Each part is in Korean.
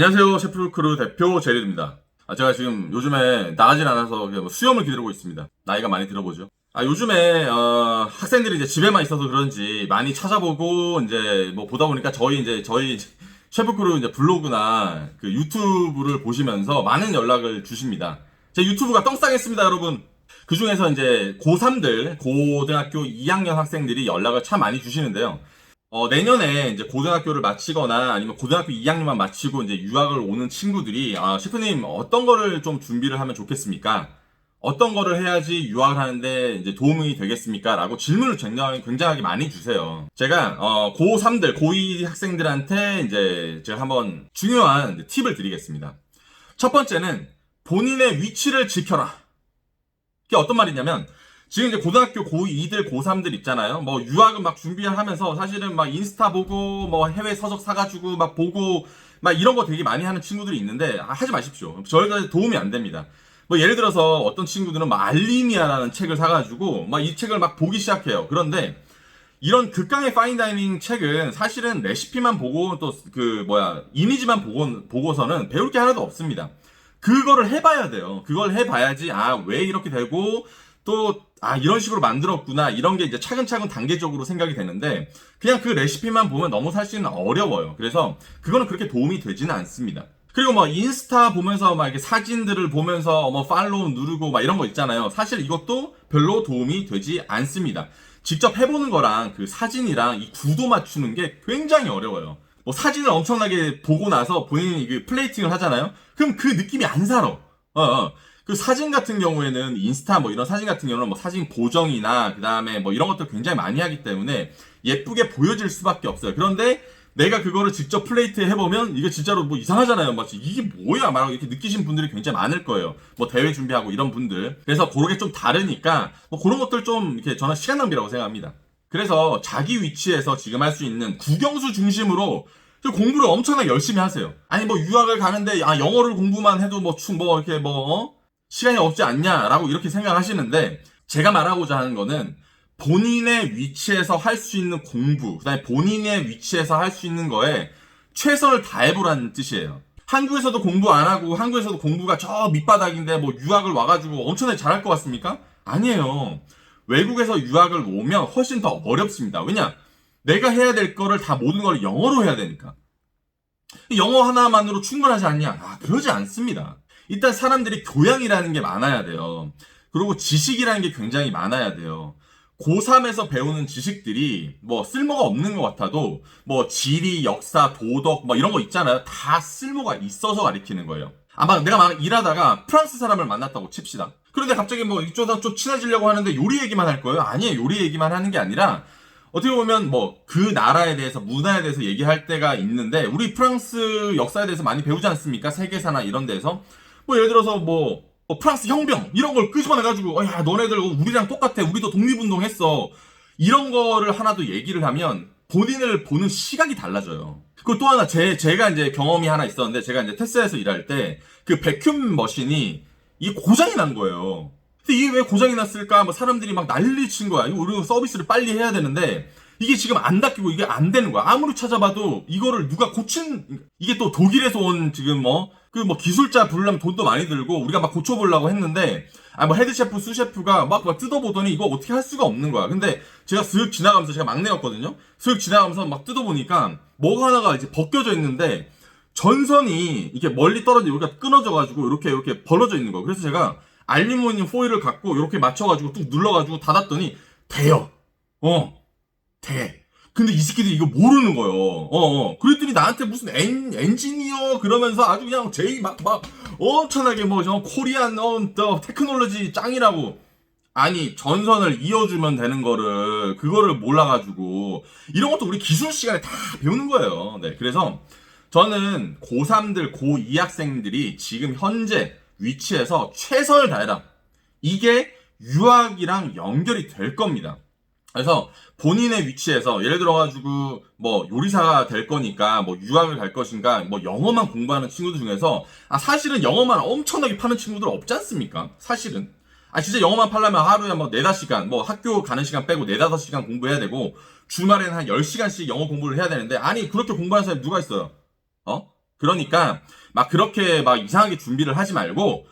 안녕하세요. 셰프크루 대표 제리드입니다. 아, 제가 지금 요즘에 나가진 않아서 뭐 수염을 기르고 있습니다. 나이가 많이 들어보죠. 아, 요즘에, 어, 학생들이 이제 집에만 있어서 그런지 많이 찾아보고, 이제 뭐 보다 보니까 저희 이제, 저희 셰프크루 이제 블로그나 그 유튜브를 보시면서 많은 연락을 주십니다. 제 유튜브가 똥싸겠습니다, 여러분. 그 중에서 이제 고3들, 고등학교 2학년 학생들이 연락을 참 많이 주시는데요. 어, 내년에 이제 고등학교를 마치거나 아니면 고등학교 2학년만 마치고 이제 유학을 오는 친구들이, 아, 셰프님, 어떤 거를 좀 준비를 하면 좋겠습니까? 어떤 거를 해야지 유학을 하는데 이제 도움이 되겠습니까? 라고 질문을 굉장히, 굉장하게 많이 주세요. 제가, 어, 고3들, 고2 학생들한테 이제 제가 한번 중요한 팁을 드리겠습니다. 첫 번째는 본인의 위치를 지켜라. 이게 어떤 말이냐면, 지금 이제 고등학교 고2들, 고3들 있잖아요. 뭐 유학을 막 준비하면서 사실은 막 인스타 보고 뭐 해외 서적 사가지고 막 보고 막 이런 거 되게 많이 하는 친구들이 있는데 아, 하지 마십시오. 저희가 도움이 안 됩니다. 뭐 예를 들어서 어떤 친구들은 막 알리미아라는 책을 사가지고 막 이 책을 막 보기 시작해요. 그런데 이런 극강의 파인다이닝 책은 사실은 레시피만 보고 또 그 뭐야 이미지만 보고 보고서는 배울 게 하나도 없습니다. 그거를 해봐야 돼요. 그걸 해봐야지 아 왜 이렇게 되고 또 아 이런 식으로 만들었구나 이런 게 이제 차근차근 단계적으로 생각이 되는데 그냥 그 레시피만 보면 너무 사실은 어려워요. 그래서 그거는 그렇게 도움이 되지는 않습니다. 그리고 뭐 인스타 보면서 막 이렇게 사진들을 보면서 뭐 팔로우 누르고 막 이런 거 있잖아요. 사실 이것도 별로 도움이 되지 않습니다. 직접 해보는 거랑 그 사진이랑 이 구도 맞추는 게 굉장히 어려워요. 뭐 사진을 엄청나게 보고 나서 본인이 그 플레이팅을 하잖아요. 그럼 그 느낌이 안 살아. 어, 어. 그 사진 같은 경우에는 인스타 뭐 이런 사진 같은 경우는 뭐 사진 보정이나 그 다음에 뭐 이런 것들 굉장히 많이 하기 때문에 예쁘게 보여질 수밖에 없어요. 그런데 내가 그거를 직접 플레이트 해보면 이게 진짜로 뭐 이상하잖아요. 마치 이게 뭐야? 막 이렇게 느끼신 분들이 굉장히 많을 거예요. 뭐 대회 준비하고 이런 분들. 그래서 그렇게 좀 다르니까 뭐 그런 것들 좀 이렇게 저는 시간 낭비라고 생각합니다. 그래서 자기 위치에서 지금 할 수 있는 국영수 중심으로 좀 공부를 엄청나게 열심히 하세요. 아니 뭐 유학을 가는데 아 영어를 공부만 해도 뭐충뭐 이렇게 뭐 어? 시간이 없지 않냐라고 이렇게 생각하시는데 제가 말하고자 하는 거는 본인의 위치에서 할 수 있는 공부, 그다음에 본인의 위치에서 할 수 있는 거에 최선을 다해보라는 뜻이에요. 한국에서도 공부 안 하고 한국에서도 공부가 저 밑바닥인데 뭐 유학을 와가지고 엄청나게 잘할 것 같습니까? 아니에요. 외국에서 유학을 오면 훨씬 더 어렵습니다. 왜냐? 내가 해야 될 거를 다 모든 걸 영어로 해야 되니까. 영어 하나만으로 충분하지 않냐? 아, 그러지 않습니다. 일단 사람들이 교양이라는 게 많아야 돼요. 그리고 지식이라는 게 굉장히 많아야 돼요. 고3에서 배우는 지식들이 뭐 쓸모가 없는 것 같아도 뭐 지리, 역사, 도덕 뭐 이런 거 있잖아요. 다 쓸모가 있어서 가리키는 거예요. 아마 내가 막 일하다가 프랑스 사람을 만났다고 칩시다. 그런데 갑자기 뭐 이쪽이랑 좀 친해지려고 하는데 요리 얘기만 할 거예요? 아니에요. 요리 얘기만 하는 게 아니라 어떻게 보면 뭐 그 나라에 대해서 문화에 대해서 얘기할 때가 있는데 우리 프랑스 역사에 대해서 많이 배우지 않습니까? 세계사나 이런 데서 뭐 예를 들어서 뭐, 뭐 프랑스 혁명 이런 걸 끄집어내가지고 어, 야 너네들 우리랑 똑같아 우리도 독립운동했어 이런 거를 하나 더 얘기를 하면 본인을 보는 시각이 달라져요. 그리고 또 하나 제 제가 이제 경험이 하나 있었는데 제가 이제 테스에서 일할 때 그 백큐ම් 머신이 이게 고장이 난 거예요. 근데 이게 왜 고장이 났을까? 뭐 사람들이 막 난리 친 거야. 이거 우리 서비스를 빨리 해야 되는데 이게 지금 안 닦이고 이게 안 되는 거야. 아무리 찾아봐도 이거를 누가 고친 이게 또 독일에서 온 지금 뭐 그 뭐 기술자 부르려면 돈도 많이 들고 우리가 막 고쳐보려고 했는데 아 뭐 헤드 셰프 수 셰프가 막, 막 뜯어보더니 이거 어떻게 할 수가 없는 거야. 근데 제가 슥 지나가면서 제가 막내였거든요. 슥 지나가면서 막 뜯어보니까 뭐가 하나가 이제 벗겨져 있는데 전선이 이렇게 멀리 떨어져 여기가 끊어져가지고 이렇게 이렇게 벌어져 있는 거. 그래서 제가 알루미늄 포일을 갖고 이렇게 맞춰가지고 뚝 눌러가지고 닫았더니 돼요. 어, 돼. 근데 이 새끼들이 이거 모르는 거예요. 어, 어. 그랬더니 나한테 무슨 엔, 엔지니어 그러면서 아주 그냥 제이 막, 막 엄청나게 뭐, 저 코리안, 어, 더 테크놀로지 짱이라고. 아니, 전선을 이어주면 되는 거를, 그거를 몰라가지고, 이런 것도 우리 기술 시간에 다 배우는 거예요. 네. 그래서 저는 고3들, 고2 학생들이 지금 현재 위치에서 최선을 다해라. 이게 유학이랑 연결이 될 겁니다. 그래서 본인의 위치에서 예를 들어가지고 뭐 요리사가 될 거니까 뭐 유학을 갈 것인가 뭐 영어만 공부하는 친구들 중에서 아 사실은 영어만 엄청나게 파는 친구들 없지 않습니까? 사실은 아 진짜 영어만 팔려면 하루에 뭐 네다섯 시간 뭐 학교 가는 시간 빼고 네다섯 시간 공부해야 되고 주말에는 한 10시간씩 영어 공부를 해야 되는데 아니 그렇게 공부하는 사람이 누가 있어요? 어? 그러니까 막 그렇게 막 이상하게 준비를 하지 말고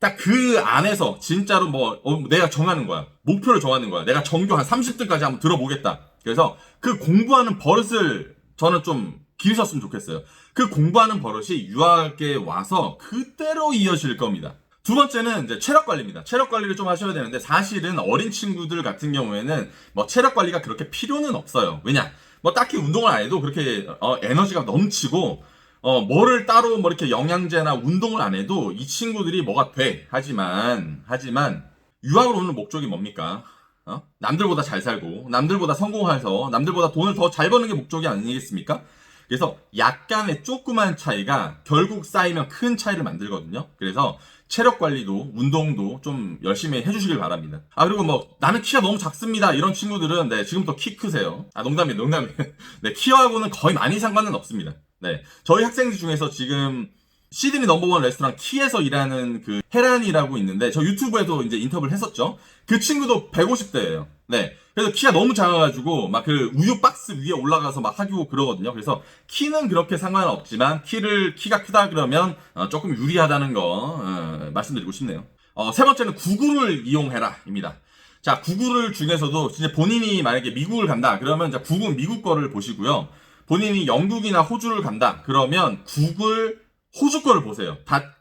딱 그 안에서 진짜로 뭐 어, 내가 정하는 거야. 목표를 정하는 거야. 내가 전교 한 30등까지 한번 들어보겠다. 그래서 그 공부하는 버릇을 저는 좀 기르셨으면 좋겠어요. 그 공부하는 버릇이 유학에 와서 그대로 이어질 겁니다. 두 번째는 이제 체력 관리입니다. 체력 관리를 좀 하셔야 되는데 사실은 어린 친구들 같은 경우에는 뭐 체력 관리가 그렇게 필요는 없어요. 왜냐? 뭐 딱히 운동을 안 해도 그렇게 어, 에너지가 넘치고 어 뭐를 따로 뭐 이렇게 영양제나 운동을 안 해도 이 친구들이 뭐가 돼. 하지만 하지만 유학을 오는 목적이 뭡니까? 어? 남들보다 잘 살고 남들보다 성공해서 남들보다 돈을 더 잘 버는 게 목적이 아니겠습니까? 그래서 약간의 조그만 차이가 결국 쌓이면 큰 차이를 만들거든요. 그래서 체력 관리도 운동도 좀 열심히 해주시길 바랍니다. 아 그리고 뭐 나는 키가 너무 작습니다 이런 친구들은 네 지금부터 키 크세요. 아 농담이에요 농담이에요. 네 키하고는 거의 많이 상관은 없습니다. 네 저희 학생들 중에서 지금 시드니 넘버원 레스토랑 키에서 일하는 그 헤란이라고 있는데 저 유튜브에도 이제 인터뷰를 했었죠. 그 친구도 150대예요. 네. 그래서 키가 너무 작아가지고 막 그 우유 박스 위에 올라가서 막 하고 그러거든요. 그래서 키는 그렇게 상관은 없지만 키를 키가 크다 그러면 어, 조금 유리하다는 거 어, 말씀드리고 싶네요. 어, 세 번째는 구글을 이용해라입니다. 자, 구글을 중에서도 진짜 본인이 만약에 미국을 간다 그러면 이제 구글 미국 거를 보시고요. 본인이 영국이나 호주를 간다 그러면 구글 호주 거를 보세요.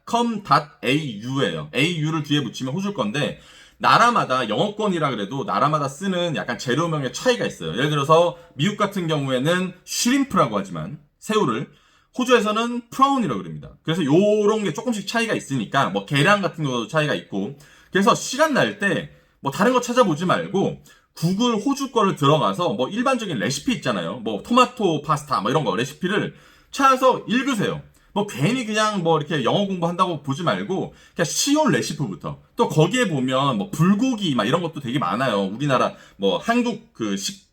.com.au예요. au를 뒤에 붙이면 호주 건데 나라마다 영어권이라 그래도 나라마다 쓰는 약간 재료명의 차이가 있어요. 예를 들어서 미국 같은 경우에는 쉬림프라고 하지만 새우를 호주에서는 프라운이라고 그럽니다. 그래서 요런 게 조금씩 차이가 있으니까 뭐 계량 같은 것도 차이가 있고 그래서 시간 날 때 뭐 다른 거 찾아보지 말고 구글 호주 거를 들어가서 뭐 일반적인 레시피 있잖아요. 뭐 토마토 파스타 뭐 이런 거 레시피를 찾아서 읽으세요. 뭐 괜히 그냥 뭐 이렇게 영어 공부한다고 보지 말고 그냥 쉬운 레시피부터 또 거기에 보면 뭐 불고기 막 이런 것도 되게 많아요. 우리나라 뭐 한국 그식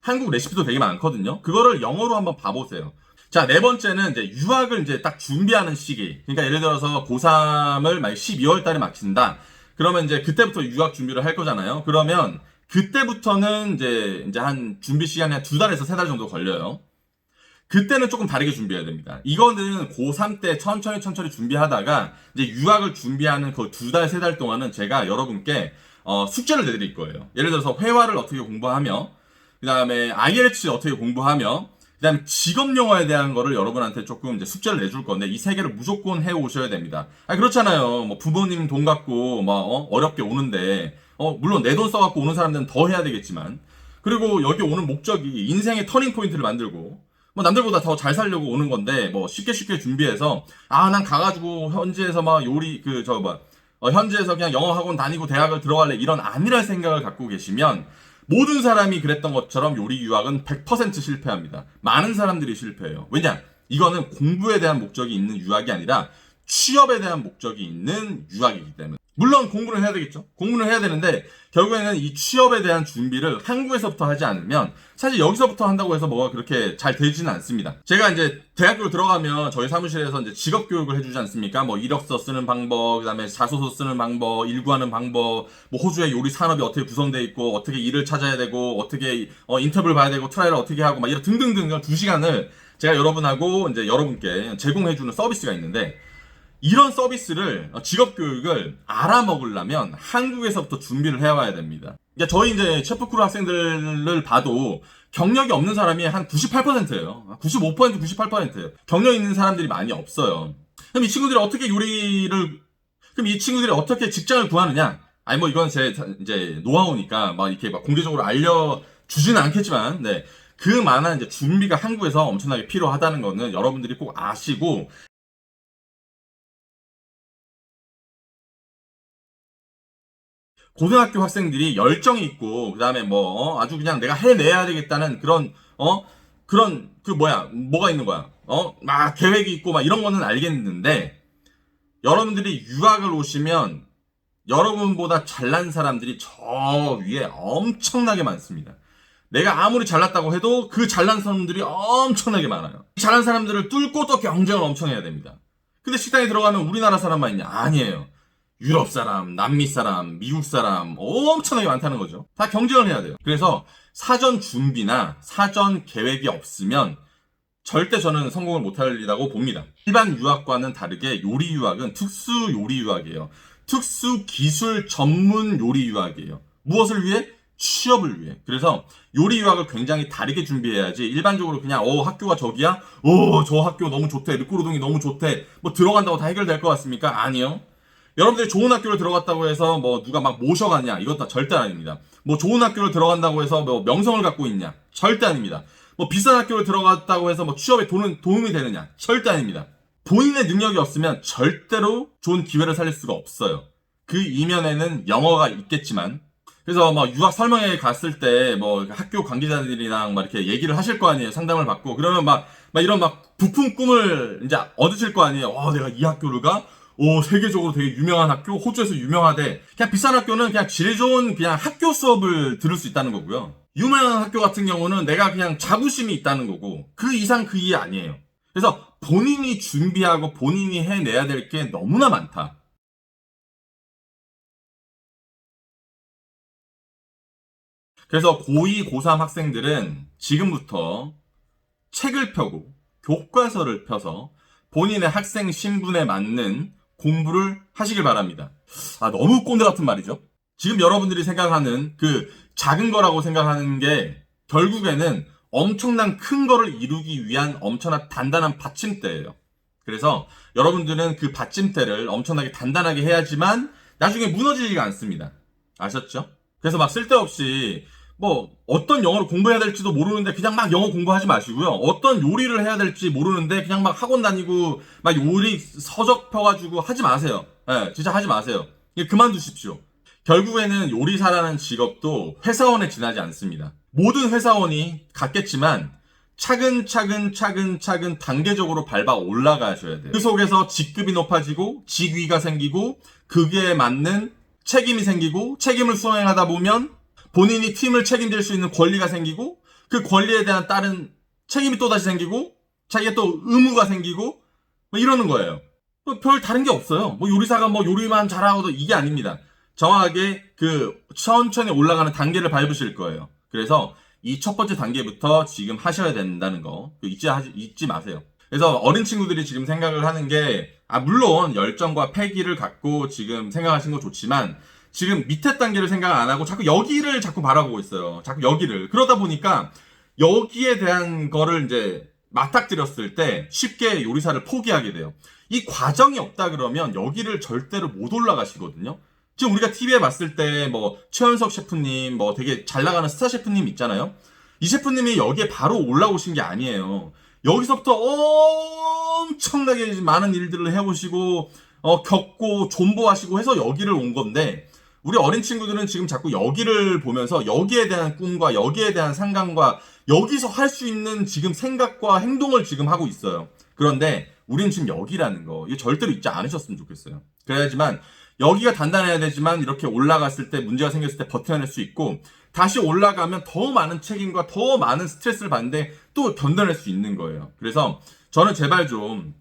한국 레시피도 되게 많거든요. 그거를 영어로 한번 봐보세요. 자, 네 번째는 이제 유학을 이제 딱 준비하는 시기. 그러니까 예를 들어서 고3을 만약 12월 달에 마친다. 그러면 이제 그때부터 유학 준비를 할 거잖아요. 그러면 그때부터는 이제 이제 한 준비 시간이 한 두 달에서 세 달 정도 걸려요. 그때는 조금 다르게 준비해야 됩니다. 이거는 고3 때 천천히 천천히 준비하다가 이제 유학을 준비하는 그 두 달, 세 달 동안은 제가 여러분께 어, 숙제를 내드릴 거예요. 예를 들어서 회화를 어떻게 공부하며, 그 다음에 IELTS 어떻게 공부하며, 그 다음에 직업 영어에 대한 거를 여러분한테 조금 이제 숙제를 내줄 건데, 이 세 개를 무조건 해 오셔야 됩니다. 아, 그렇잖아요. 뭐 부모님 돈 갖고, 막, 어, 어렵게 오는데, 어, 물론 내 돈 써갖고 오는 사람들은 더 해야 되겠지만, 그리고 여기 오는 목적이 인생의 터닝 포인트를 만들고, 뭐 남들보다 더 잘 살려고 오는 건데 뭐 쉽게 쉽게 준비해서 아 난 가가지고 현지에서 막 요리 그 저뭐 어, 현지에서 그냥 영어 학원 다니고 대학을 들어갈래 이런 안일한 생각을 갖고 계시면 모든 사람이 그랬던 것처럼 요리 유학은 100% 실패합니다. 많은 사람들이 실패해요. 왜냐? 이거는 공부에 대한 목적이 있는 유학이 아니라 취업에 대한 목적이 있는 유학이기 때문에. 물론 공부를 해야 되겠죠. 공부를 해야 되는데 결국에는 이 취업에 대한 준비를 한국에서부터 하지 않으면 사실 여기서부터 한다고 해서 뭐가 그렇게 잘 되지는 않습니다. 제가 이제 대학교 들어가면 저희 사무실에서 이제 직업 교육을 해주지 않습니까? 뭐 이력서 쓰는 방법, 그다음에 자소서 쓰는 방법, 일구하는 방법, 뭐 호주의 요리 산업이 어떻게 구성되어 있고 어떻게 일을 찾아야 되고 어떻게 어, 인터뷰를 봐야 되고 트라이를 어떻게 하고 막 이런 등등등 두 시간을 제가 여러분하고 이제 여러분께 제공해주는 서비스가 있는데 이런 서비스를 어, 직업 교육을 알아먹으려면 한국에서부터 준비를 해와야 됩니다. 그러니까 저희 이제 셰프크루 학생들을 봐도 경력이 없는 사람이 한 98%예요. 95% 98%예요. 경력 있는 사람들이 많이 없어요. 그럼 이 친구들이 어떻게 요리를 그럼 이 친구들이 어떻게 직장을 구하느냐? 아니 뭐 이건 제 이제 노하우니까 막 이렇게 막 공개적으로 알려 주지는 않겠지만 네. 그 많은 이제 준비가 한국에서 엄청나게 필요하다는 거는 여러분들이 꼭 아시고 고등학교 학생들이 열정이 있고 그다음에 뭐 어, 아주 그냥 내가 해내야 되겠다는 그런 어 그런 그 뭐야 뭐가 있는 거야 어 막 계획이 있고 막 이런 거는 알겠는데 여러분들이 유학을 오시면 여러분보다 잘난 사람들이 저 위에 엄청나게 많습니다. 내가 아무리 잘났다고 해도 그 잘난 사람들이 엄청나게 많아요. 잘난 사람들을 뚫고 또 경쟁을 엄청 해야 됩니다. 근데 식당에 들어가면 우리나라 사람만 있냐? 아니에요. 유럽 사람, 남미 사람, 미국 사람 엄청나게 많다는 거죠. 다 경쟁을 해야 돼요. 그래서 사전 준비나 사전 계획이 없으면 절대 저는 성공을 못하리라고 봅니다. 일반 유학과는 다르게 요리 유학은 특수 요리 유학이에요. 특수 기술 전문 요리 유학이에요. 무엇을 위해? 취업을 위해. 그래서 요리 유학을 굉장히 다르게 준비해야지 일반적으로 그냥 어 학교가 저기야? 어 저 학교 너무 좋대. 르꼬르동이 너무 좋대. 뭐 들어간다고 다 해결될 것 같습니까? 아니요. 여러분들이 좋은 학교를 들어갔다고 해서 뭐 누가 막 모셔가냐 이것 다 절대 아닙니다. 뭐 좋은 학교를 들어간다고 해서 뭐 명성을 갖고 있냐 절대 아닙니다. 뭐 비싼 학교를 들어갔다고 해서 뭐 취업에 도는, 도움이 되느냐 절대 아닙니다. 본인의 능력이 없으면 절대로 좋은 기회를 살릴 수가 없어요. 그 이면에는 영어가 있겠지만 그래서 뭐 유학 설명회 갔을 때 뭐 학교 관계자들이랑 막 이렇게 얘기를 하실 거 아니에요 상담을 받고 그러면 막, 막 이런 막 부푼 꿈을 이제 얻으실 거 아니에요 어 내가 이 학교를 가? 오 세계적으로 되게 유명한 학교 호주에서 유명하대. 그냥 비싼 학교는 그냥 질 좋은 그냥 학교 수업을 들을 수 있다는 거고요. 유명한 학교 같은 경우는 내가 그냥 자부심이 있다는 거고 그 이상 그 이해 아니에요. 그래서 본인이 준비하고 본인이 해내야 될 게 너무나 많다. 그래서 고2, 고3 학생들은 지금부터 책을 펴고 교과서를 펴서 본인의 학생 신분에 맞는 공부를 하시길 바랍니다. 아, 너무 꼰대 같은 말이죠. 지금 여러분들이 생각하는 그 작은 거라고 생각하는 게 결국에는 엄청난 큰 거를 이루기 위한 엄청난 단단한 받침대예요. 그래서 여러분들은 그 받침대를 엄청나게 단단하게 해야지만 나중에 무너지지가 않습니다. 아셨죠? 그래서 막 쓸데없이 뭐 어떤 영어를 공부해야 될지도 모르는데 그냥 막 영어 공부하지 마시고요. 어떤 요리를 해야 될지 모르는데 그냥 막 학원 다니고 막 요리 서적 펴가지고 하지 마세요. 예, 진짜 하지 마세요. 그만두십시오. 결국에는 요리사라는 직업도 회사원에 지나지 않습니다. 모든 회사원이 같겠지만 차근차근 차근차근 단계적으로 밟아 올라가셔야 돼요. 그 속에서 직급이 높아지고 직위가 생기고 그게 맞는 책임이 생기고 책임을 수행하다 보면 본인이 팀을 책임질 수 있는 권리가 생기고 그 권리에 대한 다른 책임이 또다시 생기고 자기가 또 의무가 생기고 뭐 이러는 거예요. 뭐별 다른 게 없어요. 뭐 요리사가 뭐 요리만 잘하고도 이게 아닙니다. 정확하게 그 천천히 올라가는 단계를 밟으실 거예요. 그래서 이 첫 번째 단계부터 지금 하셔야 된다는 거 잊지, 하지- 잊지 마세요. 그래서 어린 친구들이 지금 생각을 하는 게, 아, 물론 열정과 패기를 갖고 지금 생각하신 거 좋지만, 지금 밑에 단계를 생각 안 하고 자꾸 여기를 자꾸 바라보고 있어요. 자꾸 여기를. 그러다 보니까 여기에 대한 거를 이제 맞닥뜨렸을 때 쉽게 요리사를 포기하게 돼요. 이 과정이 없다 그러면 여기를 절대로 못 올라가시거든요. 지금 우리가 TV에 봤을 때 뭐 최현석 셰프님 뭐 되게 잘 나가는 스타 셰프님 있잖아요. 이 셰프님이 여기에 바로 올라오신 게 아니에요. 여기서부터 엄청나게 많은 일들을 해보시고 어, 겪고 존버하시고 해서 여기를 온 건데 우리 어린 친구들은 지금 자꾸 여기를 보면서 여기에 대한 꿈과 여기에 대한 상관과 여기서 할 수 있는 지금 생각과 행동을 지금 하고 있어요. 그런데 우린 지금 여기라는 거 이거 절대로 잊지 않으셨으면 좋겠어요. 그래야지만 여기가 단단해야 되지만 이렇게 올라갔을 때 문제가 생겼을 때 버텨낼 수 있고 다시 올라가면 더 많은 책임과 더 많은 스트레스를 받는데 또 견뎌낼 수 있는 거예요. 그래서 저는 제발 좀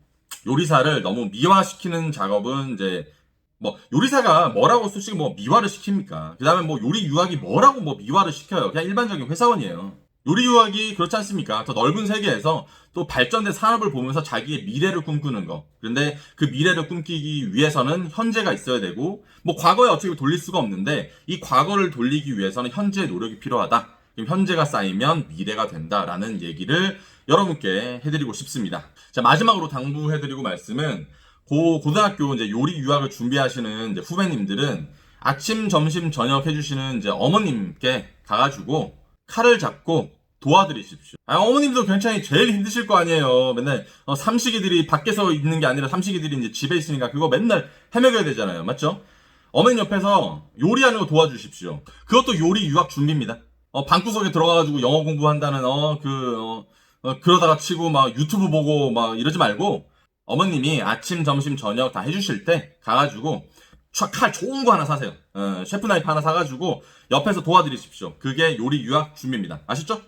요리사를 너무 미화시키는 작업은 이제 뭐 요리사가 뭐라고 솔직히 뭐 미화를 시킵니까? 그 다음에 뭐 요리 유학이 뭐라고 뭐 미화를 시켜요? 그냥 일반적인 회사원이에요. 요리 유학이 그렇지 않습니까? 더 넓은 세계에서 또 발전된 산업을 보면서 자기의 미래를 꿈꾸는 거. 그런데 그 미래를 꿈꾸기 위해서는 현재가 있어야 되고 뭐 과거에 어떻게 돌릴 수가 없는데 이 과거를 돌리기 위해서는 현재의 노력이 필요하다. 그럼 현재가 쌓이면 미래가 된다라는 얘기를 여러분께 해드리고 싶습니다. 자 마지막으로 당부해드리고 말씀은 고 고등학교 이제 요리 유학을 준비하시는 이제 후배님들은 아침, 점심, 저녁 해주시는 이제 어머님께 가가지고 칼을 잡고 도와드리십시오. 아, 어머님도 굉장히 제일 힘드실 거 아니에요. 맨날 어, 삼식이들이 밖에서 있는 게 아니라 삼식이들이 이제 집에 있으니까 그거 맨날 헤매겨야 되잖아요. 맞죠? 어머님 옆에서 요리하는 거 도와주십시오. 그것도 요리 유학 준비입니다. 어, 방구석에 들어가가지고 영어 공부한다는 어, 그 어, 어, 그러다가 치고 막 유튜브 보고 막 이러지 말고 어머님이 아침, 점심, 저녁 다 해주실 때 가가지고 촥칼 좋은 거 하나 사세요. 어, 셰프 나이프 하나 사가지고 옆에서 도와드리십시오. 그게 요리 유학 준비입니다. 아셨죠?